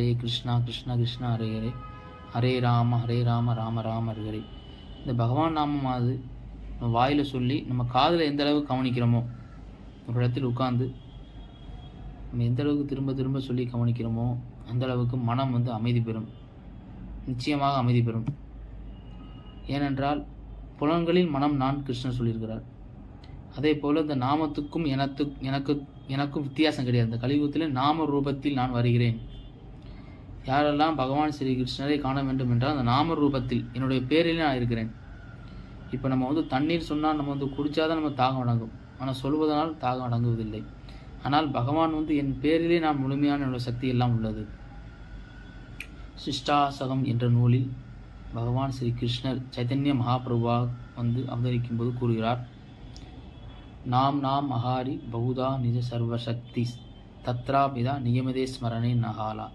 ஹரே கிருஷ்ணா கிருஷ்ணா கிருஷ்ணா ஹரே ஹரே. ஹரே ராம ஹரே ராம ராம ராம ஹரே இந்த பகவான் நாமமாவது நம்ம வாயில் சொல்லி நம்ம காதில் எந்த அளவுக்கு கவனிக்கிறோமோ ஒரு இடத்தில் உட்கார்ந்து நம்ம எந்த அளவுக்கு திரும்ப திரும்ப சொல்லி கவனிக்கிறோமோ அந்த அளவுக்கு மனம் வந்து அமைதி பெறும். நிச்சயமாக அமைதி பெறும். ஏனென்றால் புலன்களில் மனம் நான் கிருஷ்ணன் சொல்லியிருக்கிறார். அதே போல் இந்த நாமத்துக்கும் எனக்கு எனக்கு எனக்கும் வித்தியாசம் கிடையாது. இந்த கலியுகத்தில் நாம ரூபத்தில் நான் வருகிறேன். யாரெல்லாம் பகவான் ஸ்ரீ கிருஷ்ணரை காண வேண்டும் என்றால் அந்த நாம ரூபத்தில் என்னுடைய பேரில் நான் இருக்கிறேன். இப்போ நம்ம வந்து தண்ணீர் சொன்னால் நம்ம வந்து குடித்தாதான் நம்ம தாகம் அடங்கும். ஆனால் சொல்வதனால் தாகம் அடங்குவதில்லை. ஆனால் பகவான் வந்து என் பேரிலே நான் முழுமையான என்னுடைய சக்தி எல்லாம் உள்ளது. சிஷ்டாசகம் என்ற நூலில் பகவான் ஸ்ரீ கிருஷ்ணர் சைதன்ய மகாபிரபா வந்து அவதரிக்கும் போது கூறுகிறார் நாம் நாம் மகாரி பகுதா நிஜ சர்வசக்தி தத்ராபிதா நியமதே ஸ்மரணே நகாலா.